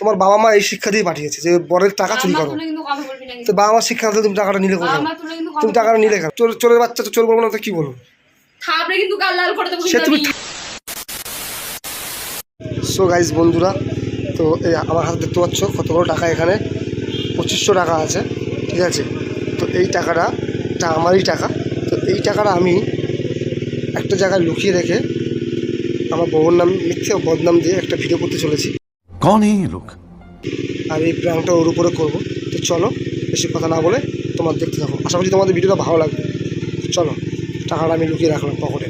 তোমার বাবা মা এই শিক্ষা দিয়ে পাঠিয়েছে যে বরের টাকা চুরি করো। তো বাবা মা শিক্ষা তুমি টাকাটা নিলে কোথাও তুমি টাকাটা নিলে কেন? চোর চোরের বাচ্চা তো চোর বলব না তো কি বলব? সে তুমি। সো গাইজ বন্ধুরা তো এই আমার হাতে দেখতে পাচ্ছ কতগুলো টাকা এখানে। পঁচিশশো টাকা আছে ঠিক আছে? তো এই টাকাটা এটা আমারই টাকা। তো এই টাকাটা আমি একটা জায়গায় লুকিয়ে রেখে আমার বউর নাম মিথ্যে বদনাম দিয়ে একটা ভিডিও করতে চলেছি। कौन है ये लोग আর এই প্র্যাঙ্কটা ওর উপরে করবো তো চলো বেশি কথা না বলে তোমার দেখতে থাকো আশা করছি তোমাদের ভিডিওটা ভালো লাগবে তো চলো টাকাটা আমি লুকিয়ে রাখলাম পকেটে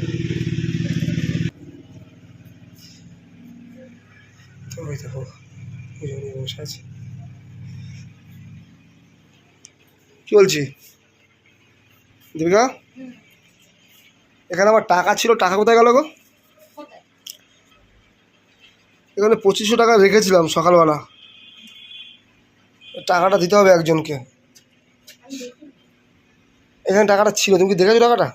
তো ওই দেখো ওই জন্য বসে আছে কি বলছি দীপিকা এখানে আমার টাকা ছিল টাকা কোথায় গেল গো কোথায়? এখানে পঁচিশশো টাকা রেখেছিলাম সকালবেলা। টাকাটা দিতে হবে একজনকে। এখানে টাকাটা ছিল তুমি কি দেখেছ টাকাটা?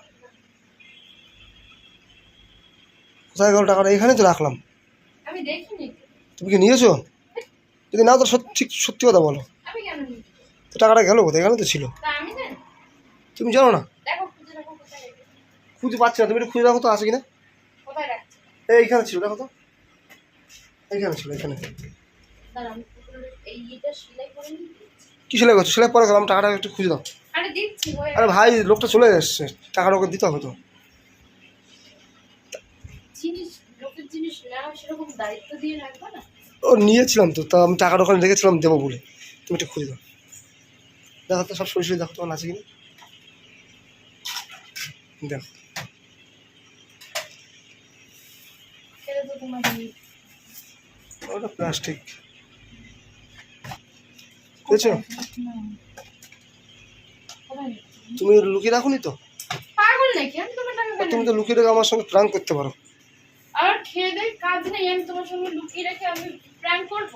কোথায় গেল টাকাটা? এখানে তো রাখলাম। তুমি কি নিয়েছো? যদি না তো সত্যি সত্যি কথা বলো। তো টাকাটা গেল কোথায়? এখানে তো ছিল। তুমি জানো না? খুঁজে পাচ্ছি না। তুমি একটু খুঁজে রাখো তো আছে কিনা? এইখানে ছিল দেখো তো। এইখানে ছিল এখানে। কি সেলাই করছ? সেলাই পরে গেলাম টাকাটা একটু খুঁজে দাও। আরে ভাই লোকটা চলে এসছে টাকাটা ওকে দিতে হবে তো। ও নিয়েছিলাম তো তা আমি টাকাটা ওখানে রেখেছিলাম দেবো বলে। তুমি একটু খুঁজে দাও। দেখো তো সব শরীর শরীর দেখো তোমার আছে কিনা? দেখো এটা তো তোমার নেই। ওটা প্লাস্টিক বুঝছ? তুমি লুকিয়ে রাখোনি তো? পাগল নাকি? আমি তোমার টাকা তুমি তো লুকিয়ে রেখে আমার সঙ্গে প্রাণ করতে পারো। আমার খেয়ে দেয় কাজ নেই আমি তোমার সঙ্গে লুকিয়ে রেখে আমি প্র্যাঙ্ক করব?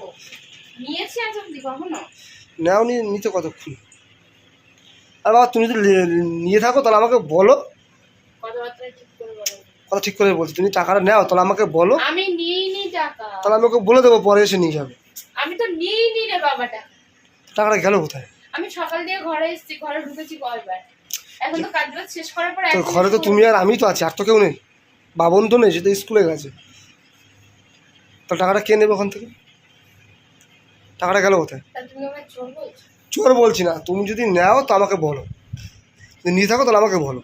নিয়েছি আজ অব্দি কখনো? নেও নি নিতে কতক্ষণ আর বাবা তুমি যদি নিয়ে থাকো তাহলে আমাকে বলো। কথাবার্তা বলো কথা ঠিক করে বলছি তুমি টাকাটা নাও তাহলে আমাকে বলো। আমি নিইনি টাকা। তাহলে আমি ওকে বলে দেবো পরে এসে নিয়ে যাবে। আমি তো নিইনি রে বাবাটা। টাকাটা গেল কোথায়? আমি সকাল দিয়ে ঘরে এসেছি ঘরে ঢুকেছি কয়বার এখন তো কাজ বাজ শেষ করার পর তো ঘরে তো তুমি আর আমি তো আছি আর তো কেউ নেই। বাবন তো নেই সে তো স্কুলে গেছে। তো টাকাটা কে নেবে ওখান থেকে? টাকাটা গেল কোথায়? চোর বলছি না তুমি যদি নেও তো আমাকে বলো। যদি নিয়ে থাকো তাহলে আমাকে বলো।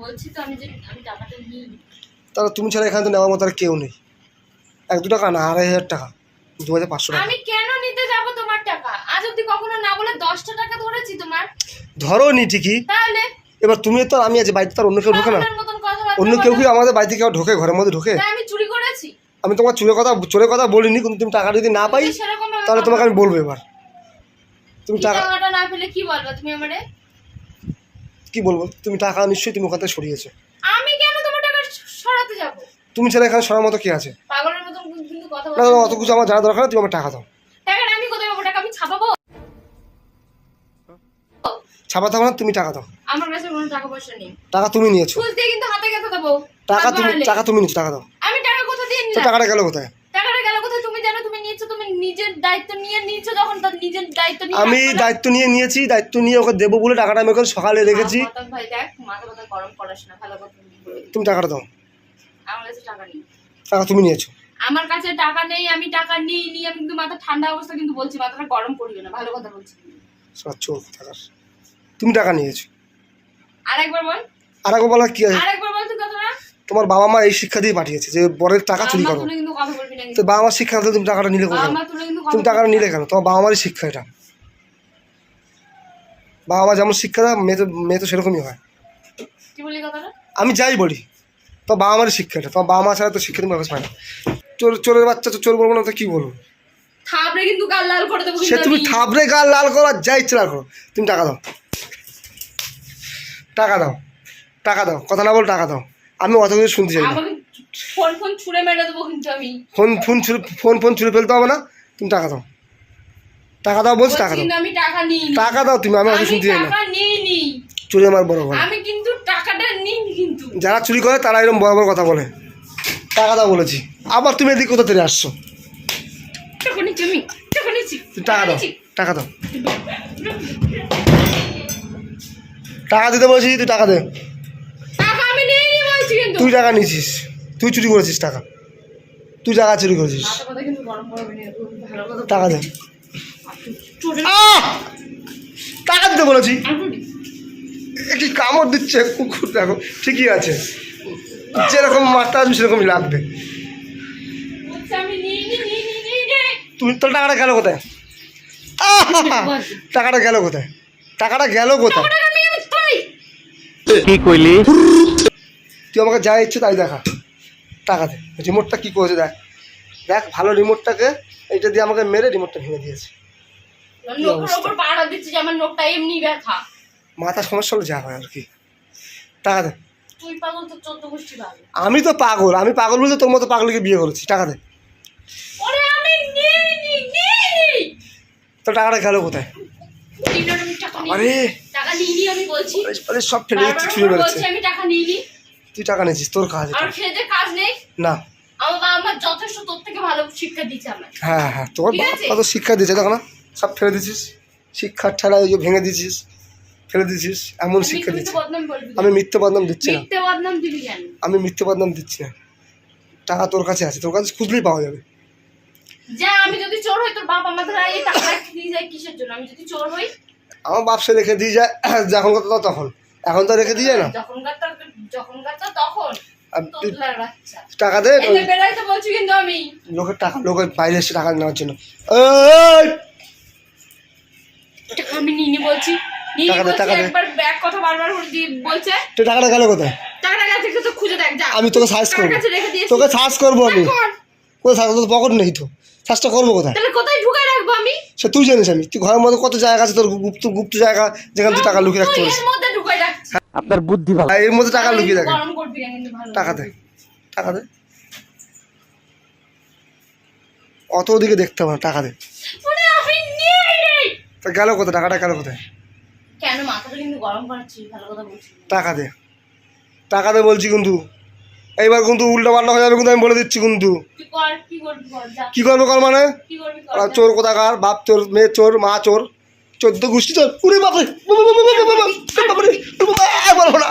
বলছি তো আমি যে আমি টাকাটা নিইনি তাহলে তুমি ছাড়া এখানে তো নেওয়ার মতো আর কেউ নেই। এক দু টাকা না আড়াই হাজার টাকা। দু হাজার পাঁচশো টাকা। আমি কেন নিতে যাব তোমার টাকা? আজ অব্দি কখনো না বলে দশটা টাকা ধরেছি তোমার। ধরো নি ঠিকই। তাহলে? এবার তুমি তো আমি আছি বাড়িতে তো আর অন্য কেউ ঢোকে না। অন্য কেউ কি আমাদের বাড়িতে কেউ ঢোকে ঘরের মধ্যে ঢোকে? আমি চুরি করেছি। আমি তোমার চোরের কথা চোরের কথা বলিনি কিন্তু তুমি টাকা যদি না পাই তাহলে তোমাকে আমি বলব এবার। তুমি টাকা টাকাটা না পেলে কি বলব তুমি আমারে? কি বলব? তুমি টাকা নিশ্চয়ই তুমি ওখান থেকে সরিয়েছো। আমি কেন তোমার টাকা সরাতে যাব? তুমি ছাড়া এখানে সরার মতো কে আছে? পাগলের মতন কিন্তু কথা না না, অত কিছু আমার জানা দরকার নেই, তুমি আমার টাকা দাও। টাকাটা আমি কোথায় পাবো? টাকা আমি ছাপাবো? ছাপাতে হবে না তুমি টাকা দাও। আমার কাছে কোনো টাকা পয়সা নেই। টাকা তুমি নিয়েছো। খুঁজ দিয়ে কিন্তু হাতে গেতে দেবো। টাকা হাত তুমি বাড়ালে। টাকা তুমি নিচ্ছ টাকা দাও। আমি টাকা কোথা দিয়ে তো নিলাম? টাকাটা গেল কোথায় টাকাটা গেল কোথায় তুমি জানো তুমি নিয়েছো তুমি নিজের দায়িত্ব নিয়ে নিয়েছো যখন তার নিজের দায়িত্ব নিয়ে আমি দায়িত্ব নিয়ে নিয়েছি দায়িত্ব নিয়ে ওকে দেবো বলে টাকাটা আমি ওকে সকালে রেখেছি। ভাই দেখ মাথা মাথা গরম করাস না ভালো কথা তুমি টাকাটা দাও। আমার কাছে টাকা নেই। টাকা তুমি নিয়েছো। আমার কাছে টাকা নেই আমি টাকা নিই নি আমি কিন্তু মাথা ঠান্ডা অবস্থা কিন্তু বলছি মাথাটা গরম করিও না ভালো কথা বলছি। চোর তুমি টাকা নিয়েছো। আরেকবার বল। আর একবার বলা কি আছে। আরেকবার বল তুই কথাটা। তোমার বাবা মা এই শিক্ষা দিয়ে পাঠিয়েছে যে বরের টাকা চুরি করো। তো বাবা মার শিক্ষা তুমি টাকাটা নিলে কিন্তু তুমি টাকাটা নিলে কেন? তোমার বাবা মারই শিক্ষা এটা। বাবা মা যেমন শিক্ষা দেয় মেয়ে তো মেয়ে তো সেরকমই হয়। আমি যাই বলি। তো বাবা মারই শিক্ষা এটা। তোমার বাবা মা ছাড়া তো শিক্ষা তুমি পায় না। চোর চোরের বাচ্চা তো চোর বলব না তো কি বলব? সে তুমি। থাবড়ে গাল লাল করো আর যা ইচ্ছে লাল করো। তুমি টাকা দাও। টাকা দাও। টাকা দাও। কথা না বল টাকা দাও। আমি অত কিছু শুনতে চাই না। ফোন ফোন ছুঁড়ে মেরে দেবো কিন্তু আমি। ফোন ফোন ছুড়ে ফোন ফোন ছুড়ে ফেলতে হবে না। তুমি টাকা দাও। টাকা দাও বলছি টাকা দাও। আমি টাকা নিই টাকা দাও তুমি আমি অত শুনতে চাই না। চুরি আমার বড় কথা আমি কিন্তু টাকাটা নিই কিন্তু। যারা চুরি করে তারা এরকম বড় বড় কথা বলে। টাকা দাও বলেছি। আবার তুমি এদিকে কোথা থেকে আসছো? টাকা দাও টাকা দাও। টাকা দিতে বলেছি তুই টাকা দে। তুই টাকা নিয়েছিস। তুই চুরি করেছিস টাকা। তুই টাকা চুরি করেছিস। টাকা দে। টাকা দিতে বলেছি। একটি কামড় দিচ্ছে কুকুর দেখো ঠিকই আছে। যেরকম মারতে আসবে সেরকমই লাগবে। তুমি তোর টাকাটা গেল কোথায়? আহ! টাকাটা গেল কোথায়? টাকাটা গেল কোথায়? কি কইলি? তুই আমাকে যা ইচ্ছে তাই দেখা। টাকা দে। রিমোটটা কী করেছে দেখ। দেখ ভালো রিমোটটাকে এইটা দিয়ে আমাকে মেরে রিমোটটা ভেঙে দিয়েছে। মাথা সমস্যা হলে যা হয় আর কি। টাকা দে। তো আমি তো পাগল। আমি পাগল বলতে তোর মতো পাগলকে বিয়ে করেছি। টাকা দে। তোর টাকাটা গেল কোথায়? আরে! সব ফেলে ছুঁড়ে বেড়াচ্ছে তুই টাকা নিয়েছিস তোর কাজ। আর খেতে কাজ নেই? না। আমার বাবা আমার যথেষ্ট তোর থেকে ভালো শিক্ষা আমার হ্যাঁ হ্যাঁ তোর আছে। কত শিক্ষা দিয়েছে দেখো না সব ফেলে দিছিস শিক্ষার ঠেলা ওই যে ভেঙে দিছিস ফেলে দিছিস এমন শিক্ষা দিচ্ছিস আমি মিথ্যে বদনাম দিচ্ছি না। আমি মিথ্যে বদনাম দিচ্ছি না। টাকা তোর কাছে আছে তোর কাছে খুঁজলেই পাওয়া যাবে। আমি যদি চোর হই তোর বাপ আমার ধরে এই টাকা রাখতে দিয়ে যায় কিসের জন্য? আমি যদি চোর হই? আমার বাপ সে রেখে দিয়ে যায় যখন কথা তখন। এখন তো রেখে দিয়ে না? টাকা দে। লোকের টাকা লোকের বাইরে এসে টাকা নেওয়ার জন্য। আমি বলছি। টাকাটা গেল কোথায়? আমি তোকে সার্চ করব। তোকে সার্চ করব আমি। কোথায় তোর পকেট নেই তো। সার্চটা করব কোথায়? কোথায় ঢুকাই রাখব আমি? সে তুই জানিস আমি। তুই ঘরের মধ্যে কত জায়গা আছে? তোর গুপ্ত গুপ্ত জায়গা যেখানে তুই টাকা লুকিয়ে রাখতে পারিস এর মধ্যে ঢুকাই রাখছিস আপনার বুদ্ধি ভালো। এর মধ্যে টাকা লুকিয়ে ভালো। টাকা দে টাকা দে। অত ওদিকে দেখতে হবে না টাকা দে। ওরে আমি নিয়ে নেই তা গেল কোথায়? টাকাটা গেল কোথায়? কেন? মাথাটা কিন্তু গরম ভালো কথা বলছিস টাকা দে। টাকা দে বলছি কিন্তু। এইবার কিন্তু উল্টা পাল্টা হয়ে যাবে কিন্তু আমি বলে দিচ্ছি কিন্তু। কি করবি কর যা। কি করবে কর মানে? কি করবি কর চোর কোথাকার? বাপ চোর মেয়ে চোর মা চোর। চোদ্দ গোষ্ঠী চোর উড়ে বাপরে বলব না।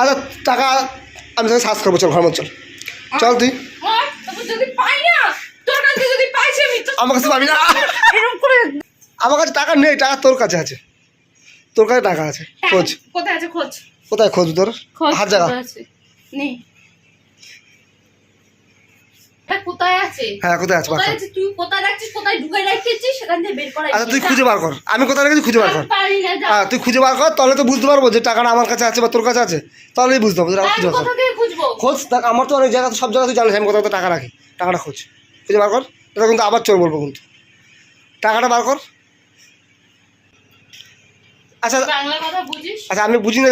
আর আচ্ছা টাকা আমি তোকে সার্চ করব চল ঘর চল। চল তুই। তো আমার কাছে পাবি না। আমার কাছে টাকা নেই টাকা তোর কাছে আছে। তোর কাছে টাকা আছে খোঁজ। কোথায় আছে খোঁজ? কোথায় খোঁজ তোর? হাত জায়গা আছে? নেই। কোথায় আছে? হ্যাঁ কোথায় আছে? কোথায় বাকা। আছে? তুই কোথায় রাখছিস? কোথায় ঢুকাই রাখছিস? সেখান থেকে বের করা আচ্ছা তুই খুঁজে বার কর। আমি কোথায় রেখেছি খুঁজে বার কর। হ্যাঁ তুই খুঁজে বার কর তাহলে তো বুঝতে পারব যে টাকাটা আমার কাছে আছে বা তোর কাছে আছে। তাহলেই বুঝতে পারব খুঁজে বার কর। আমার তো অনেক জায়গা সব জায়গা তুই জানিস আমি কোথাও তো টাকা রাখি। টাকাটা খোঁজ। খুঁজে বার কর এটা কিন্তু আবার চোর বলব কিন্তু। টাকাটা বার কর। আচ্ছা আচ্ছা আমি বুঝি না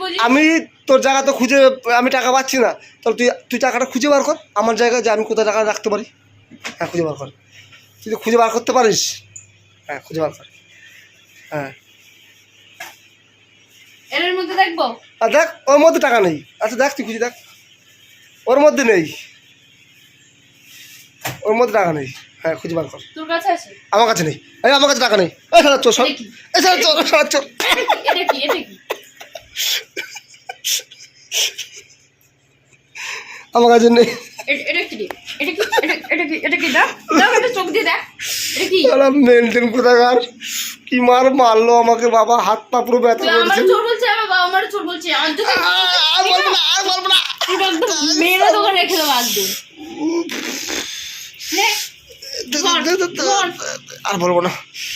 বুঝিস? আমি তোর জায়গা তো খুঁজে আমি টাকা পাচ্ছি না। তাহলে তুই তুই টাকাটা খুঁজে বার কর। আমার জায়গায় যে আমি কোথায় টাকা রাখতে পারি। হ্যাঁ খুঁজে বার কর। তুই তো খুঁজে বার করতে পারিস। হ্যাঁ খুঁজে বার কর। হ্যাঁ। এর মধ্যে দেখব? আর দেখ ওর মধ্যে টাকা নেই। আচ্ছা দেখ তুই খুঁজে দেখ। ওর মধ্যে নেই। ওর মধ্যে টাকা নেই। হ্যাঁ খুঁজে বার কর। তোর কাছে আছে? আমার কাছে নেই। এই আমার কাছে টাকা নেই। এই সারা চোর। এই সারা চোর সারা চোর। এটা কি? এটা কি? আমার কাছে নেই এটা কি এটা কি এটা এটা কি এটা কি দেখ দেখ এটা চোখ দিয়ে দেখ এটা কি মেনটেন কোথাকার কি মার মারলো আমাকে বাবা হাত পা পুরো ব্যথা তুই আমার চোর বলছে আমার বাবা আমার চোর বলছে আর বলব না আর বলব না তুই একদম মেরে তোকে রেখে দেবো একদম নে, ধর, ধর। আর বলব না এই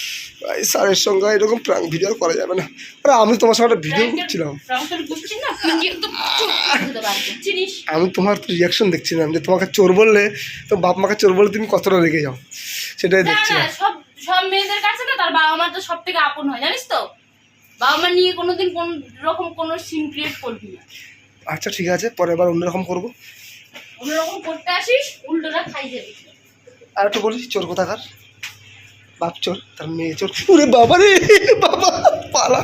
স্যারের সঙ্গে এরকম প্রাঙ্ক ভিডিও করা যাবে না। আরে আমি তোমার সঙ্গে একটা ভিডিও করছিলাম? আমি তোমার তো রিয়াকশন দেখছিলাম যে তোমাকে চোর বললে তো বাপ মাকে চোর বললে তুমি কতটা রেগে যাও? সেটাই দেখছিলাম। সব সব মেয়েদের কাছে না তার বাবা মা তো সব থেকে আপন হয় জানিস তো? বাবা মা নিয়ে কোনোদিন কোন রকম কোনো সিন ক্রিয়েট করবি না। আচ্ছা ঠিক আছে পরের বার অন্যরকম করব। অন্যরকম করতে আসিস উল্টোটা খাই যাবি আর একটু বলি চোর কোথাকার? বাপ চোর তার মেয়ে চোর। ওরে বাবা রে বাবা পালা।